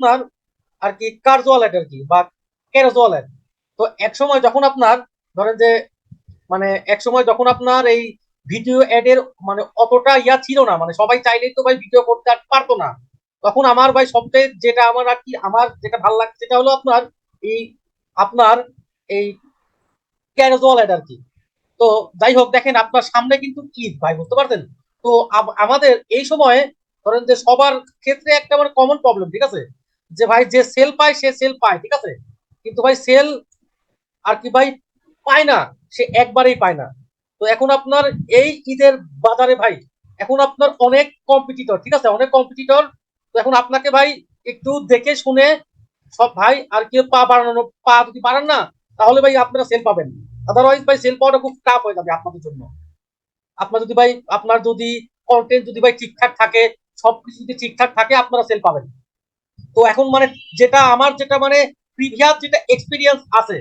আপনার আর কি কার্জ ওয়ালেট আর কি বা ক্যারেজ ওয়ালেট তো এক সময় যখন আপনার, ধরেন যে মানে এক সময় যখন আপনার এই ভিডিও অ্যাডের মানে অতটা ইয়া ছিল না মানে সবাই চাইলেই তো ভাই ভিডিও করতে আর পারতো না। তখন আমার ভাই সবচেয়ে যেটা আমার আর কি, আমার যেটা ভালো লাগছে সেটা হলো আপনার এই আপনার এই ক্যারেজ ওয়ালেট আর কি। তো যাই হোক, দেখেন আপনার সামনে কিন্তু ঈদ, ভাই, বুঝতে পারছেন? তো আমাদের এই সময়ে ধরেন যে সবার ক্ষেত্রে একটা মানে কমন প্রবলেম ঠিক আছে? যে ভাই যে সেল পায়, সে সেল পায়, ঠিক আছে? কিন্তু ভাই সেল আর কি ভাই পায় না, সে একবারেই পায় না। তো এখন আপনার এই ঈদের বাজারে ভাই, এখন আপনার অনেক কম্পিটিটর ঠিক আছে? অনেক কম্পিটিটর তো এখন আপনাকে ভাই একটু দেখে শুনে সব ভাই আর কি পা বাড়ানো, পা যদি বাড়ান না, তাহলে ভাই আপনারা সেল পাবেন। আদারওয়াইজ ভাই সেল পাওয়াটা খুব টাফ হয়ে যাবে আপনাদের জন্য। আপনার যদি ভাই, আপনার যদি কন্টেন্ট যদি ভাই ঠিকঠাক থাকে, সবকিছু যদি ঠিকঠাক থাকে, আপনারা সেল পাবেন। তো এখন মানে যেটা আমার যেটা মানে প্রিভিয়াস যেটা এক্সপিরিয়েন্স আছে,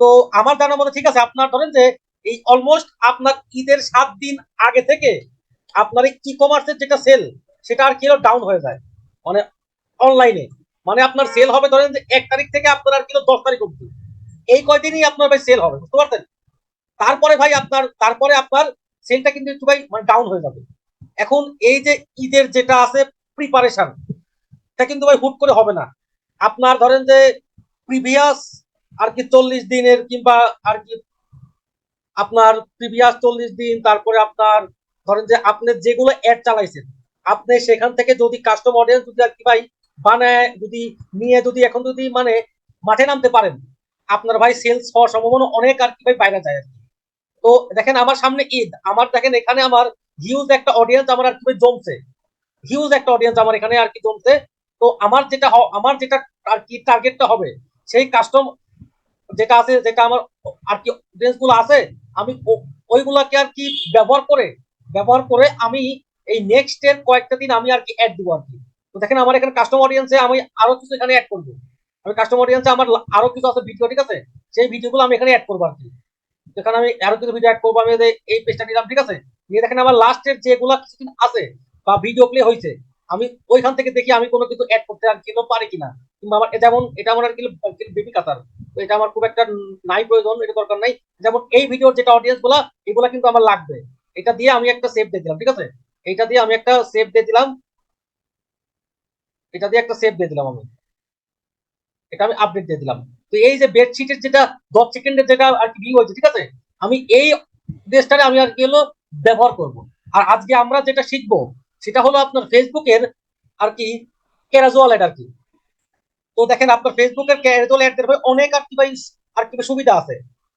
তো আমার জানা মতে ঠিক আছে, আপনার ধরেন যে এই অলমোস্ট আপনার ঈদের সাত দিন আগে থেকে আপনার ই কমার্সের যেটা সেল সেটা আর কি ডাউন হয়ে যায় মানে অনলাইনে মানে আপনার সেল হবে ধরেন যে এক তারিখ থেকে আপনার আর কিলো দশ তারিখ অব্দি এই কয়দিনই আপনার ভাই সেল হবে, বুঝতে পারছেন? তারপরে ভাই আপনার, তারপরে আপনার সেলটা কিন্তু একটু ভাই মানে ডাউন হয়ে যাবে। এখন এই যে ঈদের যেটা আছে প্রিপারেশন এটা কিন্তু ভাই হুট করে হবে না। আপনার ধরেন যে প্রিভিয়াস আর কি চল্লিশ দিনের কিংবা আর কি আপনার প্রিভিয়াস চল্লিশ দিন, তারপরে আপনার ধরেন যে আপনি যেগুলো অ্যাড চালাইছেন, আপনি সেখান থেকে যদি কাস্টম অডিয়েন্স যদি আর কি ভাই বানায়, যদি নিয়ে যদি এখন যদি মানে মাঠে নামতে পারেন, আপনার ভাই সেলস হওয়ার সম্ভাবনা অনেক আর কি ভাই বাইরে যায় আর কি। তো দেখেন আমার সামনে ঈদ, আমার দেখেন এখানে আমার হিউজ একটা অডিয়েন্স আমার আর কি ভাই জমছে। হিউজ একটা অডিয়েন্স আমার এখানে আর কি জমছে। তো আমার যেটা আমার যেটা আর কি টার্গেটটা হবে? সেই কাস্টম যেটা আছে, যেটা আমার আর কি অডিয়েন্সগুলো আছে, আমি ওইগুলাকে আর কি ব্যবহার করে ব্যবহার করে আমি এই নেক্সট এর কয়েকটা দিন আমি আর কি অ্যাড দিব আর কি। তো দেখেন আমার এখানে কাস্টম অডিয়েন্সে আমি আরও কিছু এখানে অ্যাড করব। আমি কাস্টম অডিয়েন্সে আমার আরও কিছু আছে ভিডিও ঠিক আছে? সেই ভিডিওগুলো আমি এখানে অ্যাড করব আর কি। এখানে আমি আরও কিছু ভিডিও অ্যাড করব, আমি এই পেজটা নিলাম, ঠিক আছে? নিয়ে দেখেন আমার লাস্টের যেগুলা কিছুদিন আছে বা ভিডিও প্লে হয়েছে আমি ওইখান থেকে দেখি আমি কোনো কিছু অ্যাড করতে আর কিলো পারি কিনা। কিংবা আমার যেমন, এটা আমার আর কি বেবি কাতার। এটা আমার খুব একটা নাই প্রয়োজন, এটা দরকার নাই। যেমন এই ভিডিওর যেটা অডিয়েন্সগুলা এগুলা কিন্তু আমার লাগবে। এটা দিয়ে আমি একটা সেভ দিয়ে দিলাম, ঠিক আছে? এটা দিয়ে আমি একটা সেভ দিয়ে দিলাম। এটা দিয়ে একটা সেভ দিয়ে দিলাম আমি। এটা আমি আপডেট দিয়ে দিলাম। তো এই যে বেডশিটের যেটা দশ সেকেন্ডের যেটা আর কি ভিউ হয়েছে, ঠিক আছে? আমি এই ড্রেসটারে আমি আর কি হলো ব্যবহার করব। আর আজকে আমরা যেটা শিখব সেটা হলো আপনার ফেসবুকের আর কি ক্যারাজুয়াল অ্যাড আর কি। তো দেখেন আপনার ফেসবুকের ক্যারাজুয়াল অ্যাড অনেক আর কি ভাই আর কি সুবিধা আছে।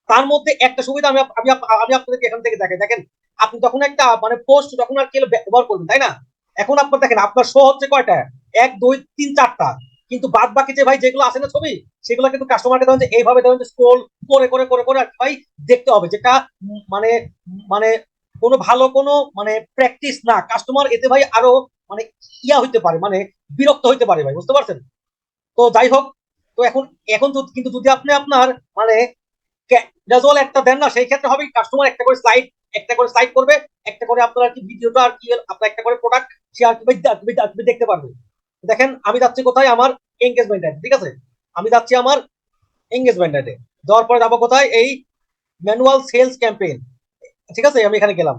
তার মধ্যে একটা সুবিধা আমি আমি আমি আপনাদেরকে এখান থেকে দেখেন দেখেন, আপনি যখন একটা মানে পোস্ট যখন আর কি ব্যবহার করবেন, তাই না? এখন আপনার দেখেন, আপনার শো হচ্ছে কয়টা? এক, দুই, তিন, চারটা। কিন্তু বাদ বাকি যে ভাই যেগুলো আছে না ছবি, সেগুলো কিন্তু কাস্টমারকে ধরেন যে এইভাবে ধরেন যে স্ক্রোল করে করে করে করে আর ভাই দেখতে হবে। যেটা মানে মানে কোনো ভালো কোনো মানে প্র্যাকটিস না। কাস্টমার এতে ভাই আরও মানে ইয়া হইতে পারে মানে বিরক্ত হইতে পারে ভাই, বুঝতে পারছেন? তো যাই হোক, তো এখন এখন কিন্তু যদি আপনি আপনার মানে ক্যাজুয়াল একটা দেন না, সেই ক্ষেত্রে হবে কাস্টমার একটা করে স্লাইড একটা করে স্লাইড করবে, একটা করে আপনার কি ভিডিওটা আর কি আপনার একটা করে প্রোডাক্ট সে আর কি দেখতে পারবে। দেখেন, আমি যাচ্ছি কোথায়? আমার এঙ্গেজমেন্ট আছে ঠিক আছে? আমি যাচ্ছি আমার এঙ্গেজমেন্ট আছে যাওয়ার পরে যাব কোথায়? এই ম্যানুয়াল সেলস ক্যাম্পেইন ঠিক আছে, আমি এখানে গেলাম।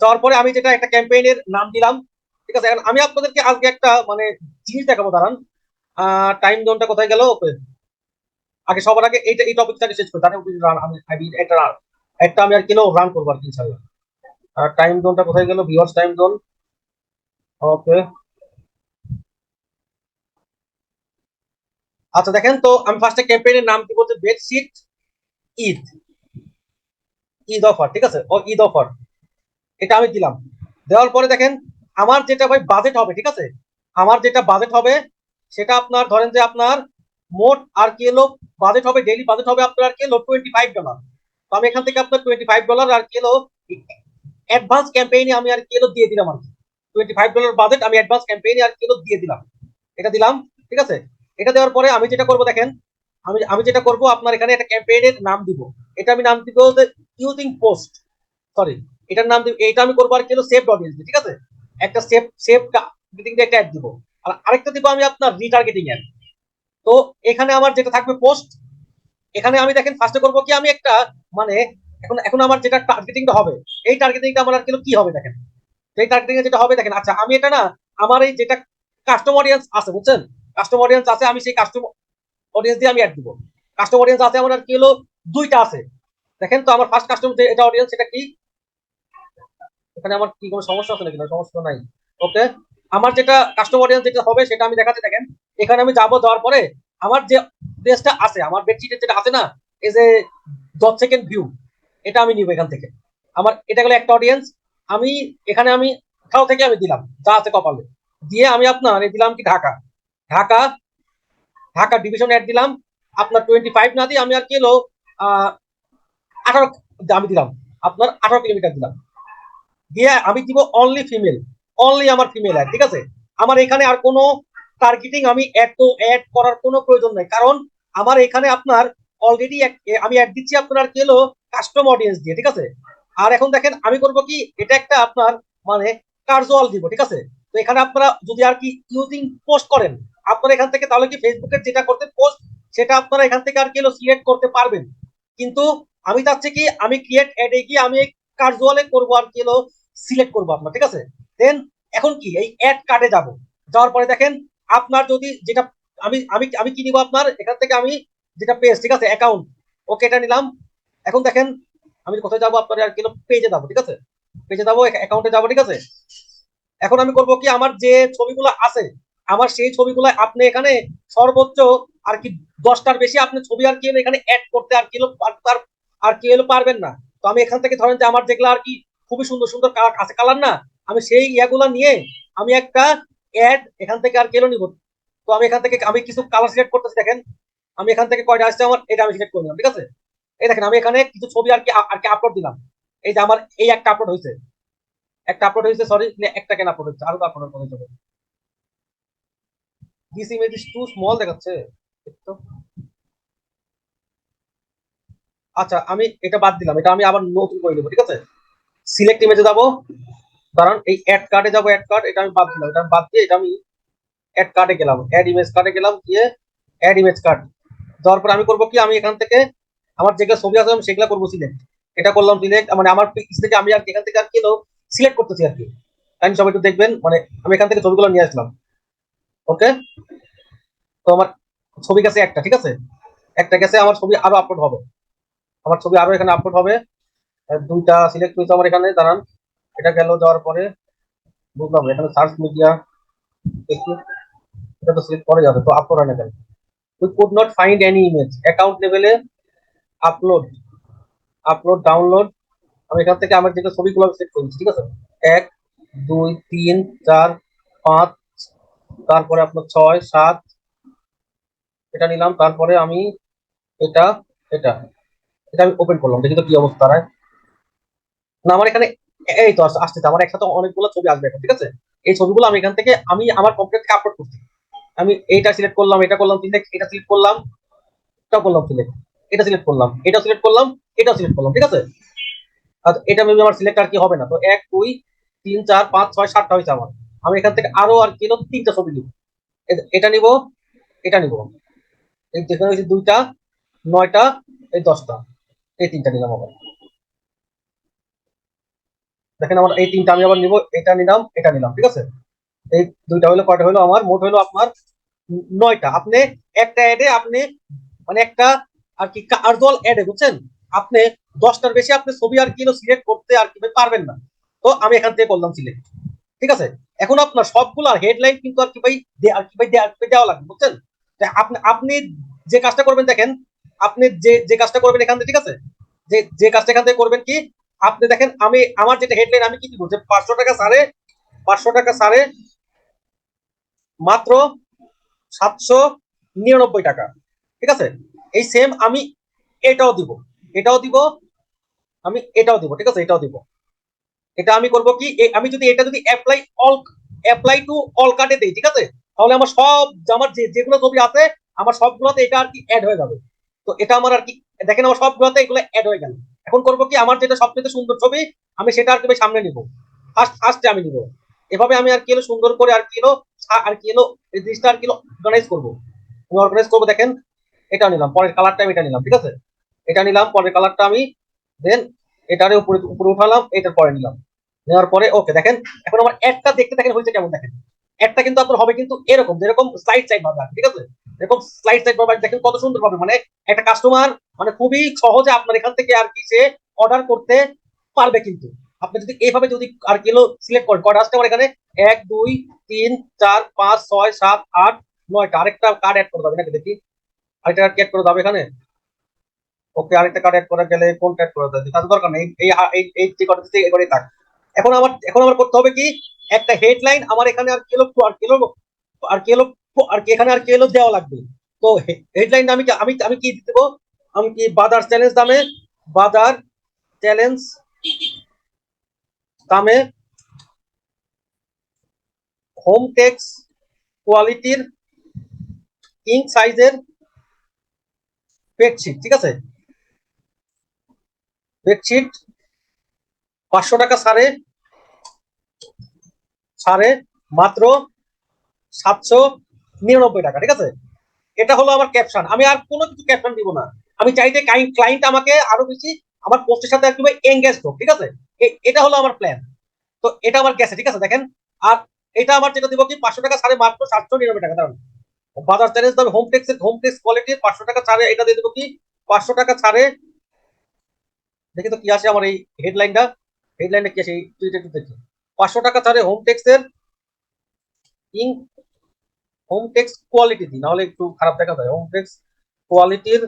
যাওয়ার পরে আমি যেটা একটা ক্যাম্পেইনের নাম দিলাম, ঠিক আছে আমি আপনাদেরকে আজকে একটা মানে জিনিস দেখাবো, দাঁড়ান। টাইম জোনটা কোথায় গেল? ওকে। আগে সবার আগে এইটা, এই টপিকটাকে শেষ করি আমি আমি একটা আমি আর কিনো রান করব আর কি ইনশাল্লাহ টাইম জোনটা কোথায় গেল? Viewers time zone okay. আচ্ছা দেখেন তো, আমি ফার্স্টে ক্যাম্পেইনের নাম কি বলতে বেডশিট ঈদ। ঈদ অফার, ঠিক আছে? ও ঈদ অফার। এটা আমি দিলাম। দেওয়ার পরে দেখেন, আমার যেটা ভাই বাজেট হবে, ঠিক আছে? আমার যেটা বাজেট হবে, সেটা আপনার ধরেন যে আপনার মোট আর কি এলো বাজেট হবে ডেইলি বাজেট হবে আপনার আর কি এলো টোয়েন্টি ফাইভ ডলার তো আমি এখান থেকে আপনার টোয়েন্টি ফাইভ ডলার আর কি এলো অ্যাডভান্স ক্যাম্পেইনে আমি আর কি এলো দিয়ে দিলাম আর কি। টোয়েন্টি ফাইভ ডলার বাজেট আমি অ্যাডভান্স ক্যাম্পেইনে আর কি এলো দিয়ে দিলাম। এটা দিলাম, ঠিক আছে? এটা দেওয়ার পরে আমি যেটা করব দেখেন আমি আমি যেটা করব, আপনার এখানে একটা ক্যাম্পেইনের নাম দিব। এটা আমি নাম দিব ইউজিং পোস্ট সরি এটার নাম দিব এটা আমি করব আর কি হলো সেভ অডিয়েন্স ঠিক আছে? একটা সেভ সেভ টার্গেটিং একটা অ্যাড দিব। আর আরেকটা দিব আমি আপনার রিটার্গেটিং অ্যাড তো এখানে আমার যেটা থাকবে পোস্ট এখানে আমি দেখেন ফার্স্টে করব কি, আমি একটা মানে এখন এখন আমার যেটা টার্গেটিংটা হবে, এই টার্গেটিংটা আমার আর কি হবে দেখেন? এই টার্গেটিং যেটা হবে দেখেন আচ্ছা আমি এটা না, আমার এই যেটা কাস্টম অডিয়েন্স আছে, বুঝছেন? কাস্টম অডিয়েন্স আছে, আমি সেই কাস্টম অডিয়েন্স দিয়ে আমি অ্যাড দিব। কাস্টম অডিয়েন্স আছে আমার আর কি হলো, দুইটা আছে। দেখেন তো আমার ফার্স্ট কাস্টম যে এটা অডিয়েন্স সেটা কি? এখানে আমার কি কোনো সমস্যা আছে নাকি? না, সমস্যা নাই। ওকে আমার যেটা কাস্টম অডিয়েন্স যেটা হবে, সেটা আমি দেখাচ্ছি, দেখেন। এখানে আমি যাব, যাওয়ার পরে আমার যে পেজটা আছে, আমার বেডশিটের যেটা আছে না, এই যে দশ সেকেন্ড ভিউ এটা আমি নিব এখান থেকে। আমার, এটা গেলো একটা অডিয়েন্স আমি, এখানে আমি, কোথাও থেকে আমি দিলাম, যা আছে কপালে। দিয়ে আমি আপনার দিলাম কি ঢাকা। ঢাকা ঢাকা ডিভিশন অ্যাড দিলাম। আপনার টোয়েন্টি ফাইভ না দিয়ে আমি আর কি হলো আঠারো আমি দিলাম। আপনার আঠারো কিলোমিটার দিলাম। দিয়ে আমি দিব অনলি ফিমেল অনলি আমার ফিমেল অ্যাড ঠিক আছে? আমার এখানে আর কোনো টার্গেটিং আমি অ্যাড তো অ্যাড করার কোনো প্রয়োজন নাই। কারণ আমার এখানে আপনার অলরেডি আমি অ্যাড দিচ্ছি আপনার কি হলো কাস্টম অডিয়েন্স দিয়ে, ঠিক আছে? আর এখন দেখেন আমি করব কি, এটা একটা আপনার মানে কার্জুয়াল দিব, ঠিক আছে? তো এখানে আপনারা যদি আর কি ইউজিং পোস্ট করেন আপনারা এখান থেকে তাহলে কি ফেসবুকের যেটা করতে পোস্ট সেটা আপনারা এখান থেকে আর কি সিলেক্ট করতে পারবেন। কিন্তু আমি চাচ্ছি কি, আমি ক্রিয়েট অ্যাডে গিয়ে আমি কার্জুয়ালে করব আর কি হলো সিলেক্ট করব আপনার ঠিক আছে? দেন এখন কি, এই অ্যাড কার্ডে যাব। যাওয়ার পরে দেখেন, আপনার যদি যেটা, আমি আমি আমি কি নিব আপনার? এখান থেকে আমি যেটা পেজ ঠিক আছে? অ্যাকাউন্ট ওকে এটা নিলাম। এখন দেখেন, আমি কোথায় যাব আপনার আর কিলো পেজে যাব, ঠিক আছে? পেজে যাব অ্যাকাউন্টে যাব, ঠিক আছে? এখন আমি করব কি, আমার যে ছবিগুলো আছে আমার সেই ছবিগুলো আপনি এখানে সর্বোচ্চ আর কি দশটার বেশি আপনি ছবি আর কি এখানে অ্যাড করতে আর কিলো আর কি হলো পারবেন না। তো আমি এখান থেকে ধরেন যে আমার যেগুলো আর কি খুবই সুন্দর সুন্দর কালার আছে কালার না, আমি সেই ইয়াগুলো নিয়ে আমি একটা অ্যাড এখান থেকে আর কেলো নিব। তো আমি এখান থেকে আমি কিছু কালার সিলেক্ট করতেছি, দেখেন। আমি এখান থেকে কয়টা আসছে আমার, এটা আমি সিলেক্ট করে নিলাম, ঠিক আছে? এই দেখেন, আমি এখানে কিছু ছবি আর কি আর কি আপলোড দিলাম। এই যে আমার এই একটা আপলোড হয়েছে একটা আপলোড হয়েছে সরি একটা কেন আপলোড হচ্ছে আরও আপলোড করে যাবে this image is too small দেখাচ্ছে। আচ্ছা আমি এটা বাদ দিলাম। এটা আমি আবার নতুন করে নেব, ঠিক আছে? সিলেক্ট ইমেজে যাব। কারণ এই অ্যাড কার্ডে যাব অ্যাড কার্ড এটা আমি বাদ দিলাম। এটা বাদ দিয়ে এটা আমি অ্যাড কার্ডে গেলাম। অ্যাড ইমেজ কার্ডে গেলাম, গিয়ে অ্যাড ইমেজ কার্ড যাওয়ার পর আমি করব কি? আমি এখান থেকে আমার যেগুলো ছবি আছে, আমি সেগুলো করব সিলেক্ট এটা করলাম সিলেক্ট মানে আমার পিস থেকে আমি আর এখান থেকে আর কি সিলেক্ট করতেছি আর কি। তাই সবাই একটু দেখবেন মানে আমি এখান থেকে ছবিগুলো নিয়ে আসলাম। ওকে তো আমার ছবি গেছে একটা, ঠিক আছে? একটা গেছে, আমার ছবি আরও আপলোড হবে। আমার ছবি আরও এখানে আপলোড হবে। দুইটা সিলেক্ট হয়েছে আমার এখানে, দাঁড়ান। এটা গেল, যাওয়ার পরে বুঝলাম, এখানে সার্চ মিডিয়া এটা তো সিলেক্ট করে যাবে, তো আপলোড হয় না কেন? We could not find any image account লেভেলে আপলোড আপলোড ডাউনলোড আমি এখান থেকে আমার যেটা ছবিগুলো সেট করেছি, ঠিক আছে? এক, দুই, তিন, চার, পাঁচ তারপরে আপনার ছয়, সাত, এটা নিলাম, তারপরে আমি এটা এটা এটা আমি ওপেন করলাম, দেখি তো কি অবস্থা রায় না, আমার এখানে এই তো আসতেছে, আমার একসাথে অনেকগুলো ছবি আসবে এখন, ঠিক আছে? এই ছবিগুলো আমি এখান থেকে, আমি আমার কম্পিউটার থেকে আপলোড করছি। আমি এইটা সিলেক্ট করলাম, এটা করলাম এটা সিলেক্ট করলাম এটা করলাম সিলেক্ট এটা সিলেক্ট করলাম এটা সিলেক্ট করলাম এটা সিলেক্ট করলাম, ঠিক আছে? আচ্ছা এটা মেবি আমার সিলেক্ট আর কি হবে না, তো এক, দুই, তিন, চার, পাঁচ, ছয়, সাতটা হয়েছে আমার। আমি এখান থেকে আরও আর কি তিনটা ছবি নিব। এটা নিব এটা নিব। এই যেখানে হয়েছে দুইটা, নয়টা, এই দশটা, এই তিনটা নিলাম আবার। দেখেন আমার এই তিনটা আমি আবার নিব, এটা নিলাম এটা নিলাম, ঠিক আছে? এই দুইটা হলো কয়টা হলো আমার? মোট হলো আপনার নয়টা। আপনি একটা অ্যাডে আপনি মানে একটা আর কি কার্জল অ্যাডে বুঝছেন? আপনি দশটার বেশি আপনি ছবি আর কিলো সিলেক্ট করতে আর কি পারবেন না। তো আমি এখান থেকে করলাম সিলেক্ট ঠিক আছে? এখন আপনার সবগুলার হেডলাইন কিন্তু আর কি ভাই আর কি ভাই দেওয়া লাগবে, বুঝছেন? আপনি আপনি যে কাজটা করবেন দেখেন, আপনি যে যে কাজটা করবেন এখান থেকে, ঠিক আছে? যে যে কাজটা এখান থেকে করবেন কি? আপনি দেখেন, আমি, আমার যেটা হেডলাইন আমি কি দিব? যে পাঁচশো টাকা সারে, পাঁচশো টাকা সারে, মাত্র সাতশো নিরানব্বই টাকা, ঠিক আছে? এই সেম আমি এটাও দিব এটাও দিব, আমি এটাও দিব, ঠিক আছে? এটাও দিব। এটা আমি করব কি? আমি যদি এটা যদি apply all apply to all কাটে দেই, ঠিক আছে? তাহলে আমার সব, আমার যে, যেগুলো ছবি আছে, আমার সবগুলোতে এটা আর কি অ্যাড হয়ে যাবে। তো এটা আমার আর কি, দেখেন আমার সবগুলোতে এগুলো অ্যাড হয়ে গেল। এখন করব কি? আমার যেটা সবচেয়ে সুন্দর ছবি, আমি সেটা আর কি সামনে নিব। ফার্স্ট ফার্স্টে আমি নিব। এভাবে আমি আর কি হলো সুন্দর করে আর কি সা- আর কি হলো এই জিনিসটা আর কি অর্গানাইজ করব। আমি অর্গানাইজ করব, দেখেন, এটা নিলাম, পরের কালারটা আমি এটা নিলাম, ঠিক আছে? এটা নিলাম, পরের কালারটা আমি দেন এটারে উপরে উপরে উঠালাম এটার পরে নিলাম। নেওয়ার পরে ওকে দেখেন, এখন আমার একটা দেখতে দেখেন হয়েছে কেমন দেখেন? একটা কিন্তু আপনার হবে কিন্তু এরকম, যেরকম স্লাইড সাইড ভাবে ঠিক আছে? এরকম স্লাইড সাইড ভাবে দেখেন কত সুন্দর ভাবে মানে একটা কাস্টমার মানে খুবই সহজে আপনার এখান থেকে আর কি সে অর্ডার করতে পারবে কিন্তু। আপনি যদি এইভাবে যদি আর কিলো সিলেক্ট করেন, কয়টা আসতে আমার এখানে? এক, দুই, তিন, চার, পাঁচ, ছয়, সাত, আট, নয়টা। আরেকটা কার্ড অ্যাড করে দেবে নাকি দেখি। আরেকটা কার্ড অ্যাড করে দেবে এখানে। ওকে আরেকটা কার্ড অ্যাড করা গেলে কোনটা অ্যাড করে দেবে তার দরকার নেই। এই এই যে কটা দিচ্ছে এবারে থাক। এখন আমার এখন আমার করতে হবে কি? একটা হেডলাইন আমার এখানে আর কিলো আর কিলো আর কিলো আর কি এখানে আর কিলো দেওয়া লাগবে। তো হেডলাইন আমি আমি আমি কি দিতে আমি কি বাজার চ্যালেঞ্জ দামে? বাজার চ্যালেঞ্জ দামে হোম টেক্স কোয়ালিটির কিং সাইজের বেডশিট ঠিক আছে? বেডশিট, পাঁচশো টাকা সারে সারে মাত্র সাতশো নিরানব্বই টাকা, ঠিক আছে? এটা হলো আমার ক্যাপশন আমি আর কোনো কিছু ক্যাপশন দিব না। আমি চাই যে ক্লায়েন্ট আমাকে আরও বেশি আমার পোস্টের সাথে একটু এঙ্গেজ হোক, ঠিক আছে? এটা হলো আমার প্ল্যান তো এটা আমার গেছে ঠিক আছে? দেখেন, আর এটা আমার যেটা দিব কি পাঁচশো টাকা ছাড়ে মাত্র সাতশো নিরানব্বই টাকা, দাঁড়ান। বাজার challenge home tex home tex quality পাঁচশো টাকা ছাড়ে এটা দিয়ে দেবো কি পাঁচশো টাকা ছাড়ে দেখি তো কি আছে আমার এই হেডলাইনটা হেডলাইনটা কি আছে এই একটু দেখি। পাঁচশো টাকা ছাড়ে হোম টেক্স এর ইং হোম টেক্স কোয়ালিটি দিই নাহলে একটু খারাপ দেখা যায় হোম টেক্স কোয়ালিটির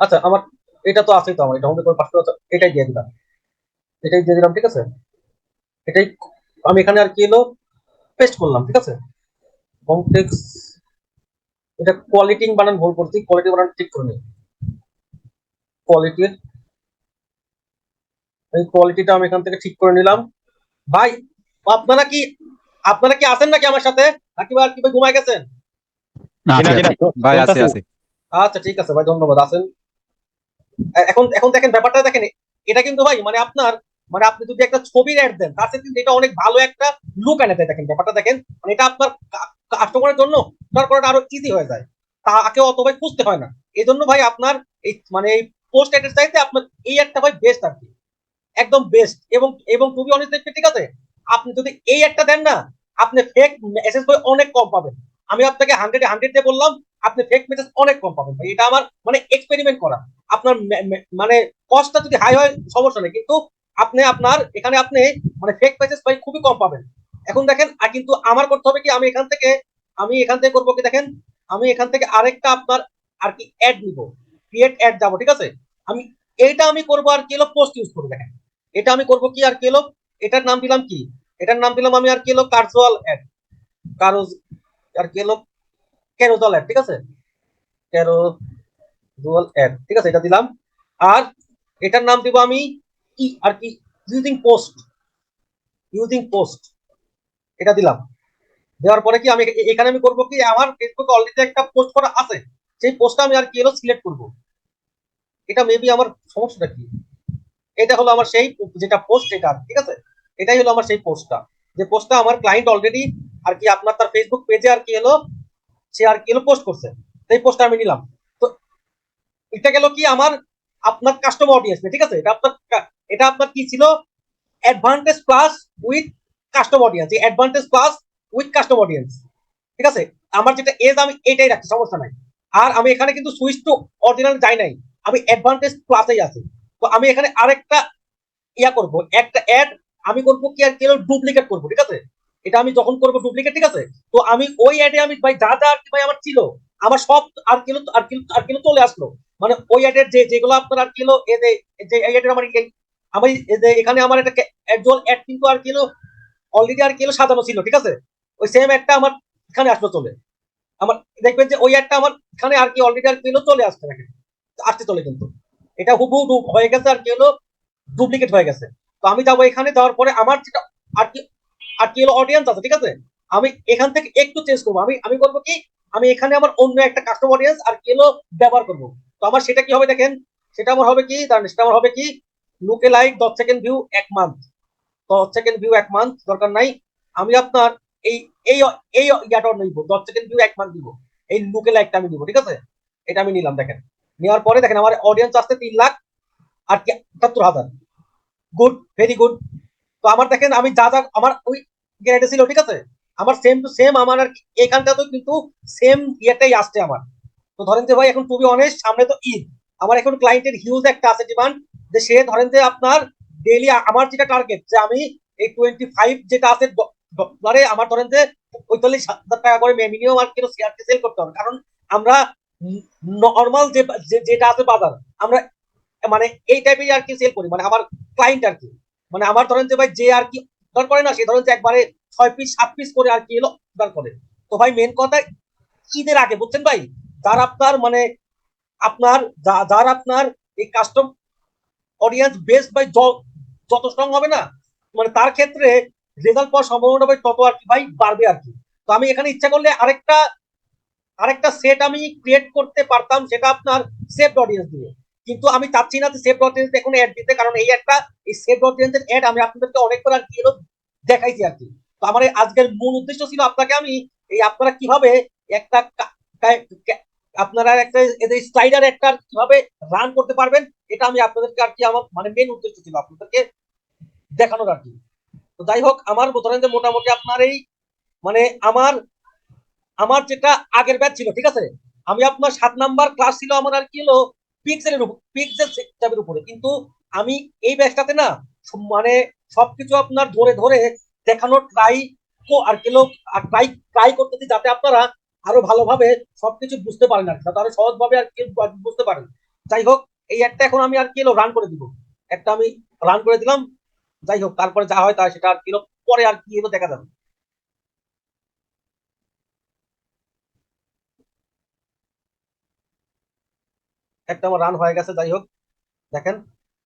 আচ্ছা আমার এটা তো আছেই তো আমার। এটা হোম টেক্স পাঁচশো টাকা, এটাই দিয়ে দিলাম। এটাই দিয়ে দিলাম, ঠিক আছে? এটাই আমি এখানে আর কি এলো? পেস্ট করলাম, ঠিক আছে? হোম টেক্স এটা কোয়ালিটি বানান ভুল করছি। কোয়ালিটি বানান ঠিক করে নিই কোয়ালিটির কোয়ালিটিটা আমি এখান থেকে ঠিক করে নিলাম। ভাই আপনারা কি আপনারা কি আছেন নাকি আমার সাথে? নাকি ভাই আর কি ভাই ঘুমায় গেছেন। ভাই আছে আছে। আচ্ছা ঠিক আছে ভাই ধন্যবাদ আছেন? এখন এখন দেখেন ব্যাপারটা দেখেন এটা কিন্তু ভাই মানে আপনার মানে আপনি যদি একটা ছবির অ্যাড দেন তার সাথে কিন্তু এটা অনেক ভালো একটা লুক এনে দেয় দেখেন ব্যাপারটা দেখেন। মানে এটা আপনার কাস্টমারের জন্য তার করাটা আরও ইজি হয়ে যায়। তাকে অত ভাই খুঁজতে হয় না। এই জন্য ভাই আপনার এই মানে এই পোস্ট অ্যাডের চাইতে আপনার এই একটা ভাই বেস্ট আর কি। একদম বেস্ট এবং এবং খুবই অনেস্ট ঠিক আছে? আপনি যদি এই একটা দেন না, আপনি ফেক মেসেজ ভাই অনেক কম পাবেন। আমি আপনাকে হান্ড্রেড হান্ড্রেড দিয়ে বললাম, আপনি ফেক মেসেজ অনেক কম পাবেন ভাই। এটা আমার মানে এক্সপেরিমেন্ট করা। আপনার মানে কস্টটা যদি হাই হয়, সমস্যা নেই। কিন্তু আপনি আপনার, এখানে আপনি মানে ফেক মেসেজ ভাই খুবই কম পাবেন। এখন দেখেন, আর কিন্তু আমার করতে হবে কি, আমি এখান থেকে, আমি এখান থেকে করব কি দেখেন? আমি এখান থেকে আরেকটা আপনার আর কি অ্যাড নিব। ক্রিয়েট অ্যাড যাব, ঠিক আছে? আমি, এইটা আমি করব আর কি হলো পোস্ট ইউজ করব, দেখেন। এটা আমি করব কি আর কি হলো এটার নাম দিলাম কি? এটার নাম দিলাম আমি আর কি হলো কার্জুয়াল অ্যাড কারোজ, আর কি হলো ক্যারোজাল অ্যাড ঠিক আছে? ক্যারোজুয়াল অ্যাড ঠিক আছে? এটা দিলাম। আর এটার নাম দিব আমি কি আর কি ইউজিং পোস্ট ইউজিং পোস্ট এটা দিলাম। দেওয়ার পরে কি আমি এখানে আমি করব কি? আমার ফেসবুকে অলরেডি একটা পোস্ট করা আছে। সেই পোস্টটা আমি আর কি এলো সিলেক্ট করব। এটা মেবি আমার সমস্যাটা কি? এটা হলো আমার সেই যেটা পোস্ট এটা, ঠিক আছে? এটাই হলো আমার সেই পোস্টটা যে পোস্টটা আমার ক্লায়েন্ট অলরেডি আর কি আপনার তার ফেসবুক পেজে আর কি হলো সে আর কি হলো পোস্ট করছে। সেই পোস্টটা আমি নিলাম। তো এটা গেল কি আমার আপনার কাস্টমার অডিয়েন্স ঠিক আছে? এটা আপনার এটা আপনার কি ছিল? Advantage plus with customer audience advantage plus with customer audience ঠিক আছে? আমার যেটা এজ আমি এটাই রাখছি, সমস্যা নাই। আর আমি এখানে কিন্তু সুইচ টু অরিজিনাল যাই নাই। আমি অ্যাডভান্টেজ প্লাসেই আছি। তো আমি এখানে আরেকটা ইয়া করব একটা অ্যাড আমি করব কি আর কি ডুপ্লিকেট করব ঠিক আছে এটা আমি যখন করব ডুপ্লিকেট ঠিক আছে তো আমি ওই অ্যাডে আমি ভাই যা যা আর কি ভাই আমার ছিল আমার সব আর কিলো আর কিলো আর কিলো চলে আসলো মানে ওই অ্যাডের যে যেগুলো আপনার আর কিলো এ যে অ্যাডের আমার আমি এখানে আমার একটা একজন অ্যাড কিন্তু আর কিলো অলরেডি আর কিলো সাজানো ছিল ঠিক আছে ওই সেম একটা আমার এখানে আসলো চলে আমার দেখবেন যে ওই অ্যাডটা আমার এখানে আর কি অলরেডি আর কিলো চলে আসছে আসতে চলে কিন্তু এটা হুবু হয়ে গেছে আর কি হলো ডুপ্লিকেট হয়ে গেছে। তো আমি যাব এখানে, যাওয়ার পরে আমার যেটা আর কি আর কি হলো অডিয়েন্স আছে, ঠিক আছে? আমি এখান থেকে একটু চেঞ্জ করব। আমি আমি করব কি, আমি এখানে আমার অন্য একটা কাস্টমার অডিয়েন্স আর কি হলো ব্যবহার করব। তো আমার সেটা কি হবে দেখেন, সেটা আমার হবে কি, দাঁড়ান, সেটা আমার হবে কি লুকে লাইক দশ সেকেন্ড ভিউ এক মান্থ দশ সেকেন্ড ভিউ এক মান্থ দরকার নাই। আমি আপনার এই এই এই ইয়াটা নিব, দশ সেকেন্ড ভিউ এক মান্থ দিব। এই লুকে লাইকটা আমি দিব ঠিক আছে? এটা আমি নিলাম, দেখেন। নেওয়ার পরে দেখেন আমার অডিয়েন্স আসছে তিন লাখ আর কি সত্তর হাজার। গুড ভেরি গুড তো আমার দেখেন আমি যা যা আমার ওই গ্রেডে ছিল, ঠিক আছে? আমার সেম টু সেম আমার আর কি এখানটাতেও কিন্তু সেম ইয়েটাই আসছে আমার। তো ধরেন যে ভাই, এখন টু বি অনেস্ট সামনে তো ঈদ। আমার এখন ক্লায়েন্টের হিউজ একটা আছে ডিমান্ড যে সে ধরেন যে আপনার ডেইলি আমার যেটা টার্গেট যে আমি এই টোয়েন্টি ফাইভ যেটা আছে ডলারে আমার ধরেন যে পঁয়তাল্লিশ হাজার টাকা করে মিনিমাম আর কিলো সেল করতে হবে। কারণ আমরা নর্মাল যে যেটা আছে বাজার, আমরা মানে এই টাইপের আর কি সেল করি মানে আমার ক্লায়েন্ট আর কি। মানে আমার ধরেন যে ভাই যে আর কি অর্ডার করে না, সে ধরেন যে একবারে ছয় পিস সাত পিস করে আর কি এলো অর্ডার করে। তো ভাই মেন কথা ঈদের আগে, বুঝছেন ভাই? যার আপনার মানে আপনার যার আপনার এই কাস্টম অডিয়েন্স বেস য- যত স্ট্রং হবে না মানে তার ক্ষেত্রে রেজাল্ট পাওয়ার সম্ভাবনা ভাই তত আর কি, ভাই বাড়বে আর কি। তো আমি এখানে ইচ্ছা করলে আরেকটা আরেকটা সেট আমি ক্রিয়েট করতে পারতাম সেটা আপনার সেফ অডিয়েন্স দিয়ে। কিন্তু আমি চাচ্ছি না যে সেফ অডিয়েন্স এখন অ্যাড দিতে, কারণ এই একটা, এই সেফ অডিয়েন্সের অ্যাড আমি আপনাদেরকে অনেকবার আর কি দেখাইছি আর কি। তো আমার আজকের মূল উদ্দেশ্য ছিল আপনাকে আমি এই আপনারা কীভাবে একটা আপনারা একটা এদের স্লাইডার একটা কীভাবে রান করতে পারবেন, এটা আমি আপনাদেরকে আর কি আমার মানে মেন উদ্দেশ্য ছিল আপনাদেরকে দেখানোর আর কি। তো যাই হোক, আমার ধরেন যে মোটামুটি আপনার এই মানে আমার আমার যেটা আগের ব্যাচ ছিল, ঠিক আছে? আমি আপনার সাত নাম্বার ক্লাস ছিল, আমার আর কি হলো পিক্সেলের পিক্সেল সেক্টরের উপরে। কিন্তু আমি এই ব্যাচটাতে না মানে সবকিছু আপনার ধরে ধরে দেখানোর ট্রাই আর কি ট্রাই ট্রাই করতেছি যাতে আপনারা আরও ভালোভাবে সবকিছু বুঝতে পারেন আর আরও সহজভাবে আর কি বুঝতে পারেন। যাই হোক, এই একটা এখন আমি আর কি হলো রান করে দিব। একটা আমি রান করে দিলাম, যাই হোক, তারপরে যা হয় তা সেটা আর কি পরে আর কি দেখা যাবে। একটা আমার রান হয়ে গেছে যাই হোক। দেখেন